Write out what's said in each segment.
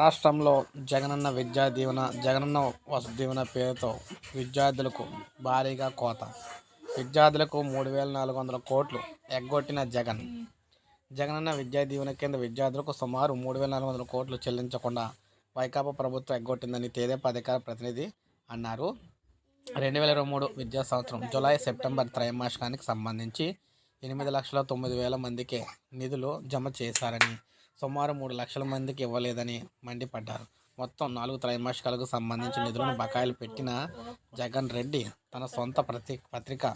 రాష్ట్రంలో జగనన్న విద్యా దీవెన జగనన్న వసతి దీవెన పేరుతో విద్యార్థులకు భారీగా కోత. విద్యార్థులకు మూడు వేల నాలుగు వందల కోట్లు ఎగ్గొట్టిన జగన్. జగనన్న విద్యా దీవెన కింద విద్యార్థులకు సుమారు మూడు వేల నాలుగు వందల కోట్లు చెల్లించకుండా వైకాపా ప్రభుత్వం ఎగ్గొట్టిందని తేదేపా అధికార ప్రతినిధి అన్నారు. రెండు వేల ఇరవై మూడు విద్యా సంవత్సరం జూలై సెప్టెంబర్ త్రైమాసికానికి సంబంధించి ఎనిమిది లక్షల తొమ్మిది వేల మందికి నిధులు జమ చేశారని సుమారు మూడు లక్షల మందికి ఇవ్వలేదని మండిపడ్డారు. మొత్తం నాలుగు త్రైమాసికాలకు సంబంధించిన నిధులను బకాయిలు పెట్టిన జగన్ రెడ్డి తన సొంత ప్రతి పత్రిక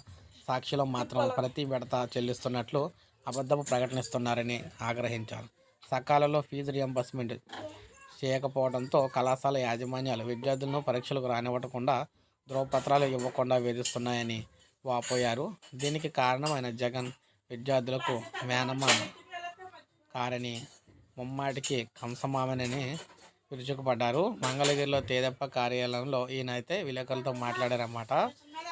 సాక్షిలో మాత్రం ప్రతి విడత చెల్లిస్తున్నట్లు అబద్ధపు ప్రకటనిస్తున్నారని ఆగ్రహించారు. సకాలంలో ఫీజు రియంబర్స్మెంట్ చేయకపోవడంతో కళాశాల యాజమాన్యాలు విద్యార్థులను పరీక్షలకు రానివ్వకుండా ధ్రువపత్రాలు ఇవ్వకుండా వేధిస్తున్నాయని వాపోయారు. దీనికి కారణమైన జగన్ విద్యార్థులకు మేనమ్మ కారని ముమ్మాటికి కంసమామనని విరుచుకుపడ్డారు మంగళగిరిలో తేదప్ప కార్యాలయంలో ఈయన అయితే విలేకరులతో మాట్లాడారన్నమాట.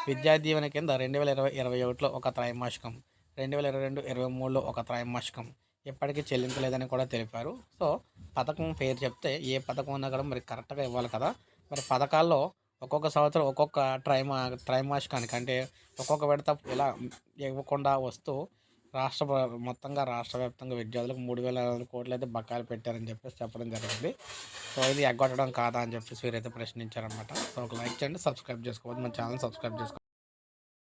విద్యా దీవెన కింద రెండు వేల ఇరవై ఇరవై ఒకటిలో ఒక త్రైమాసికం రెండు వేల ఇరవై రెండు ఇరవై మూడులో ఒక త్రైమాసికం. ఇప్పటికీ చెల్లించలేదని కూడా తెలిపారు. సో పథకం పేరు చెప్తే ఏ పథకం ఉన్నా కూడా మరి కరెక్ట్గా ఇవ్వాలి కదా. మరి పథకాల్లో ఒక్కొక్క సంవత్సరం ఒక్కొక్క ట్రైమా త్రైమాసికానికి అంటే ఒక్కొక్క విడత ఇలా ఇవ్వకుండా వస్తూ రాష్ట్ర మొత్తంగా రాష్ట్ర వ్యాప్తంగా విద్యార్థులకు మూడు వేల ఐదు వందల కోట్లు అయితే బకాయిలు పెట్టారని చెప్పేసి చెప్పడం జరిగింది. సో ఇది ఎగ్గొట్టడం కాదా అని చెప్పేసి వీరైతే ప్రశ్నించారనమాట సో ఒక లైక్ చేయండి సబ్స్క్రైబ్ చేసుకోవద్దు. మన ఛానల్ సబ్స్క్రైబ్ చేసుకోండి